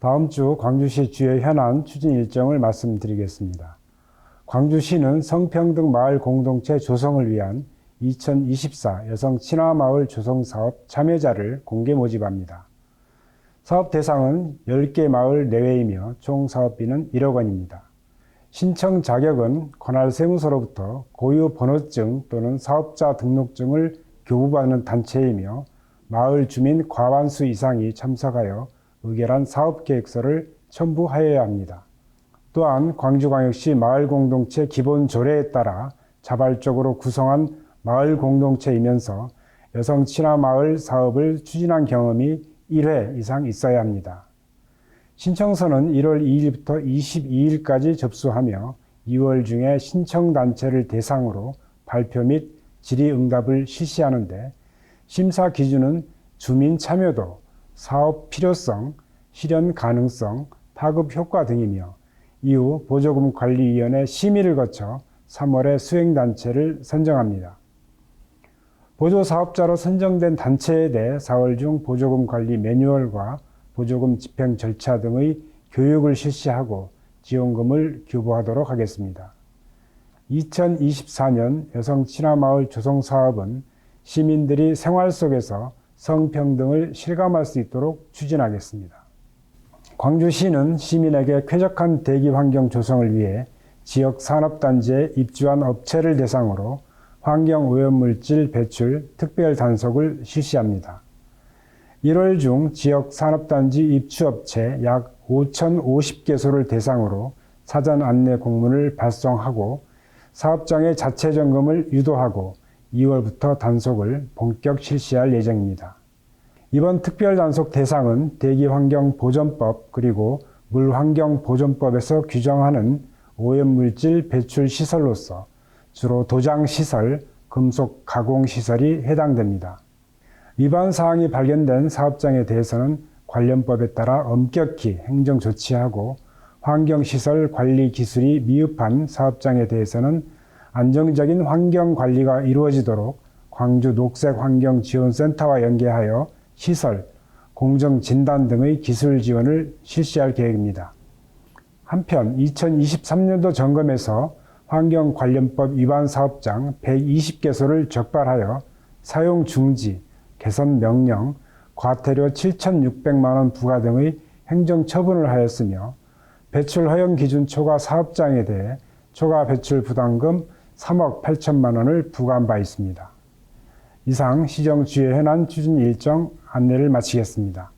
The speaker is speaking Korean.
다음 주 광주시 주요 현안 추진 일정을 말씀드리겠습니다. 광주시는 성평등 마을 공동체 조성을 위한 2024 여성 친화 마을 조성 사업 참여자를 공개 모집합니다. 사업 대상은 10개 마을 내외이며 총 사업비는 1억 원입니다. 신청 자격은 관할 세무서로부터 고유 번호증 또는 사업자 등록증을 교부받는 단체이며 마을 주민 과반수 이상이 참석하여 의결한 사업계획서를 첨부하여야 합니다. 또한 광주광역시 마을공동체 기본 조례에 따라 자발적으로 구성한 마을공동체이면서 여성 친화 마을 사업을 추진한 경험이 1회 이상 있어야 합니다. 신청서는 1월 2일부터 22일까지 접수하며 2월 중에 신청 단체를 대상으로 발표 및 질의응답을 실시하는데 심사 기준은 주민 참여도, 사업 필요성, 실현 가능성, 파급 효과 등이며 이후 보조금 관리위원회 심의를 거쳐 3월에 수행단체를 선정합니다. 보조사업자로 선정된 단체에 대해 4월 중 보조금 관리 매뉴얼과 보조금 집행 절차 등의 교육을 실시하고 지원금을 교부하도록 하겠습니다. 2024년 여성 친화마을 조성 사업은 시민들이 생활 속에서 성평등을 실감할 수 있도록 추진하겠습니다. 광주시는 시민에게 쾌적한 대기 환경 조성을 위해 지역 산업단지에 입주한 업체를 대상으로 환경 오염물질 배출 특별 단속을 실시합니다. 1월 중 지역 산업단지 입주업체 약 5,050개소를 대상으로 사전 안내 공문을 발송하고 사업장의 자체 점검을 유도하고 2월부터 단속을 본격 실시할 예정입니다. 이번 특별 단속 대상은 대기환경보전법 그리고 물환경보전법에서 규정하는 오염물질 배출 시설로서 주로 도장시설, 금속 가공시설이 해당됩니다. 위반 사항이 발견된 사업장에 대해서는 관련법에 따라 엄격히 행정 조치하고 환경시설 관리 기술이 미흡한 사업장에 대해서는 안정적인 환경 관리가 이루어지도록 광주 녹색환경지원센터와 연계하여 시설, 공정 진단 등의 기술 지원을 실시할 계획입니다. 한편 2023년도 점검에서 환경관련법 위반 사업장 120개소를 적발하여 사용 중지, 개선 명령, 과태료 7,600만 원 부과 등의 행정 처분을 하였으며 배출 허용 기준 초과 사업장에 대해 초과 배출 부담금 3억 8천만 원을 부과한 바 있습니다. 이상 시정 주요 현안 추진 일정 안내를 마치겠습니다.